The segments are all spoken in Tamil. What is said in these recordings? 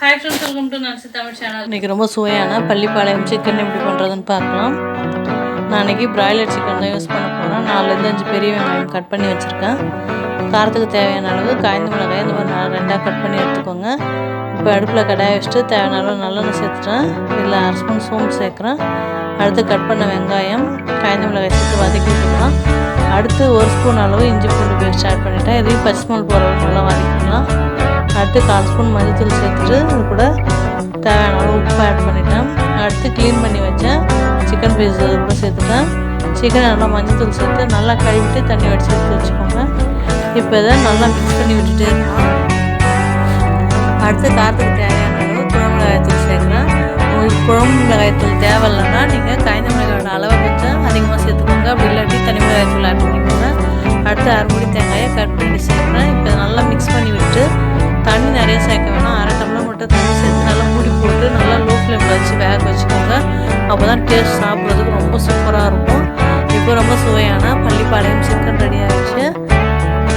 Hi friends welcome to Narsi Tamil channel இன்றைக்கி ரொம்ப சுவையான பள்ளிப்பாளையம் சிக்கன் எப்படி பண்ணுறதுன்னு பார்க்கலாம். நான் இன்றைக்கி பிராய்லர் சிக்கன் தான் யூஸ் பண்ண போகிறேன் நாலுலேருந்து அஞ்சு பெரிய வெங்காயம் கட் பண்ணி வச்சுருக்கேன். காரத்துக்கு தேவையான அளவு காய்ந்த மிளகாய் இந்த மாதிரி நான் ரெண்டாக கட் பண்ணி எடுத்துக்கோங்க. இப்போ அடுப்பில் கடாய வச்சுட்டு தேவையான அளவு நல்லெண்ணெய் சேர்த்துட்டேன். இதில் அரை ஸ்பூன் சோம்பு சேர்க்குறேன். அடுத்து கட் பண்ண வெங்காயம் காய்ந்த மிளகாய் சேர்த்து வதக்கி விட்டுக்கலாம். அடுத்து ஒரு ஸ்பூன் அளவு இஞ்சி பூண்டு பேஸ்ட் ஆட் பண்ணிவிட்டேன் இதையும் பச்சை ஸ்மெல் போகிற நல்லா வதக்கி அடுத்து கால் ஸ்பூன் மஞ்சத்தூள் சேர்த்துட்டு இது கூட தேவையான அளவு உப்பு ஆட் பண்ணிட்டேன். அடுத்து க்ளீன் பண்ணி வச்சேன் சிக்கன் பீஸ் இது கூட சேர்த்துட்டேன். சிக்கனை நல்லா மஞ்சத்தூள் சேர்த்து நல்லா கழுவிட்டு தண்ணி வடிச்சு எடுத்து வச்சுக்கோங்க. இப்போ இதை நல்லா மிக்ஸ் பண்ணி விட்டுட்டே இருக்கணும். அடுத்து காரத்துக்கு தேவையான அளவு குழம்பு மிளகாய்த்தூள் சேர்க்குறேன். உங்களுக்கு குழம்பு மிளகாய்த்தூள் தேவையில்லைன்னா நீங்கள் காய்ந்த மிளகாயோட அளவை கொஞ்சம் அதிகமாக சேர்த்துக்கோங்க. அப்படி இல்லாட்டி தனி மிளகாய்த்தூள் ஆட் பண்ணிக்கோங்க. அடுத்து அரைமுடி தேங்காயை கட் பண்ணி சேர்க்குறேன். இப்போ நல்லா மிக்ஸ் பண்ணி விட்டு தண்ணி நிறைய சேர்க்க வேணாம். அரை டம்ளர் மட்டும் தண்ணி சேர்த்து நல்லா மூடி போட்டு நல்லா லோ ஃப்ளேமில் வச்சு வேக வச்சுக்கோங்க. அப்போ தான் டேஸ்ட் சாப்பிட்றதுக்கு ரொம்ப சூப்பராக இருக்கும். இப்போ ரொம்ப சுவையான பள்ளிப்பாளையம் சிக்கன் ரெடி ஆகிடுச்சு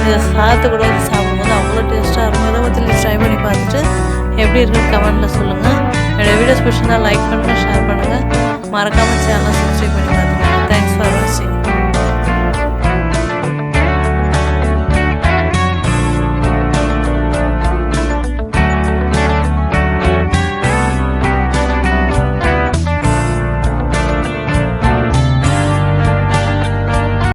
இதை சாத்து கூட வச்சு சாப்பிடும்போது அவ்வளோ டேஸ்ட்டாக இருக்கும். இதை பற்றி ட்ரை பண்ணி பார்த்துட்டு எப்படி இருக்குன்னு கமெண்ட்டில் சொல்லுங்கள் என்னோடய வீடியோஸ் பிடிச்சிருந்தா லைக் பண்ணுங்கள் ஷேர் பண்ணுங்கள் மறக்காமல் சேனலை சப்ஸ்கிரைப் பண்ணி பார்த்துக்கோங்க. தேங்க்ஸ் ஃபார் வாட்சிங்